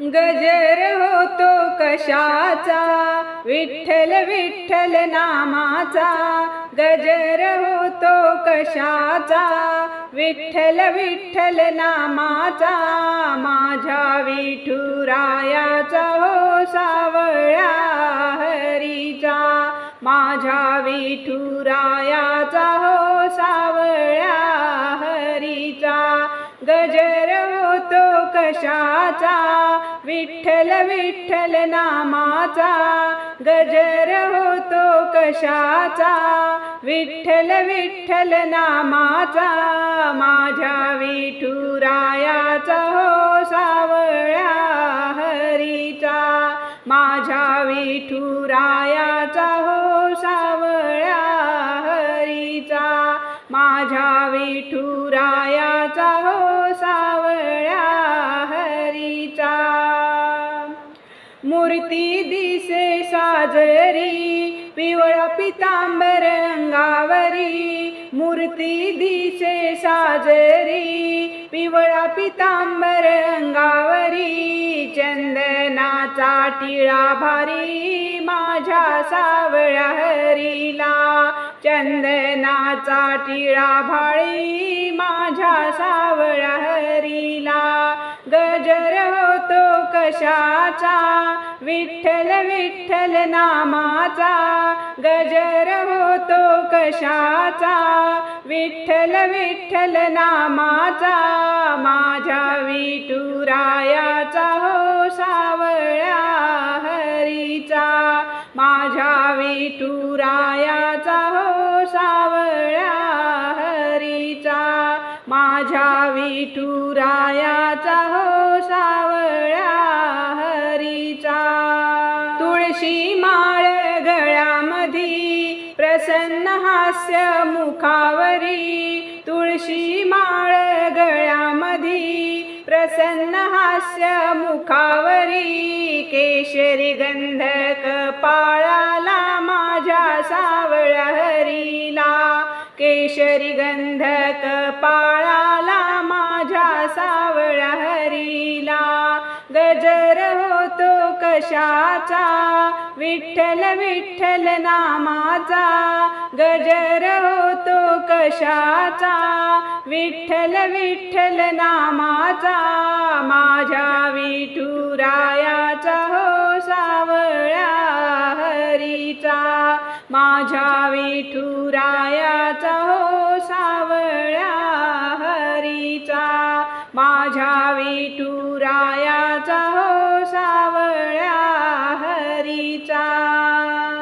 गजर होतो कशाचा? विठ्ठल विठ्ठल नामाचा. गजर होतो कशाचा? विठ्ठल विठ्ठल नामाचा. माझ्या विठुरायाचा हो सावळ्या हरीचा. माझ्या विठुरायाचा हो कशाचा विठ्ठल विठ्ठल नामाचा गजर होतो कशाचा? विठ्ठल विठ्ठल नामाचा माझ्या विठुरायाचा हो सावळ्या हरीचा. माझ्या विठुरायाचा हो सावळ्या हरीचा. माझ्या विठुरायाचा हो सावळ्या मूर्ती दिसे साजरी पिवळा पितांबर अंगावरी मूर्ती दिसे साजरी पिवळा पितांबर अंगावरी चंदनाचा टिळा भारी माझ्या सावळ्या हरीला. चंदनाचा टिळा भाळी माझ्या सावळ्या हरीला. गजर होतो कशाचा? विठ्ठल विठ्ठल नामाचा. गजर होतो कशाचा? विठ्ठल विठ्ठल नामाचा. माझ्या विठुरायाचा हो सावळ्या हरीचा. माझ्या विठुराया माझ्या विठुरायाचा हो सावळ्या हरीचा. तुळशी माळ गळ्यामधी प्रसन्न हास्य मुखावरी. तुळशी माळ गळ्यामधी प्रसन्न हास्य मुखावरी. केशरी गंध कपाळ केशरी गंध कपाळाला माझ्या सावळा हरीला. गजर होतो कशाचा? विठ्ठल विठ्ठल नामाचा. गजर होतो कशाचा? विठ्ठल विठ्ठल नामाचा. माझ्या विठुरायाचा हो सावळा हरीचा. माझ्या विठुरायाचा हो सावळ्या हरीचा. माझ्या विठुरायाचा हो सावळ्या हरीचा.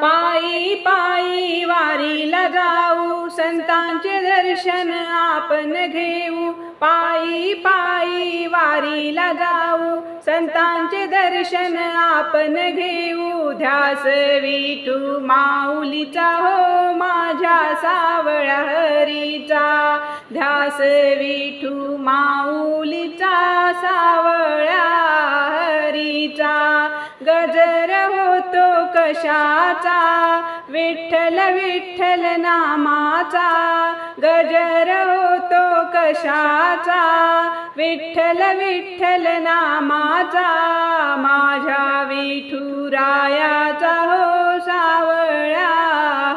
पायी पायी वारीला जाऊ संतांचे दर्शन आपण घेऊ. पायी पायी वारीला जाऊ संतांचे दर्शन आपण घेऊ. ध्यास विठू माऊलीचा हो माझ्या सावळ हरीचा. ध्यास विठू माऊलीचा सावळ्या हरीचा. गजर होतो कशाचा? विठ्ठल विठ्ठल नामाचा. गजर होतो कशाचा? विठ्ठल विठ्ठल नामाचा. माझ्या विठुरायाचा हो सावळ्या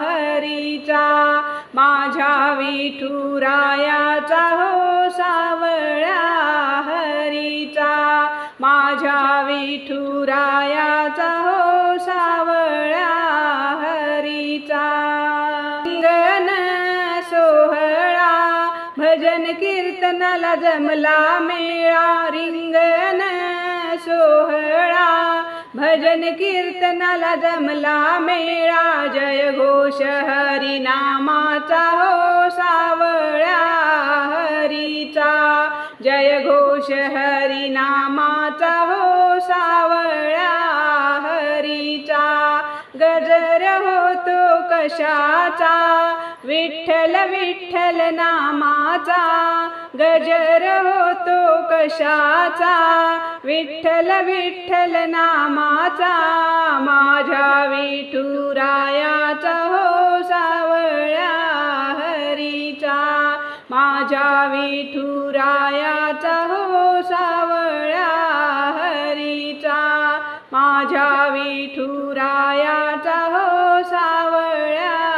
हरीचा. माझ्या विठुरायाचा हो सावळ्या हरीचा. माझ्या विठुरायाचा हो भजन कीर्तनाला जमला मेळा रिंगण सोहळा. भजन कीर्तनाला जमला मेळा जय घोष हरिनामाचा हो सावळ्या हरीचा. जय घोष हरिनामाचा हो सावळ्या हरीचा. गजर होतो कशाचा? विठ्ठल विठ्ठल नामाचा गजर होतो कशाचा. विठ्ठल विठ्ठल नामाचा माझ्या विठुरायाचा हो सावळ्या हरीचा. माझ्या विठुरायाचा हो सावळ्या हरीचा. माझ्या विठुरायाचा हो सावळ्या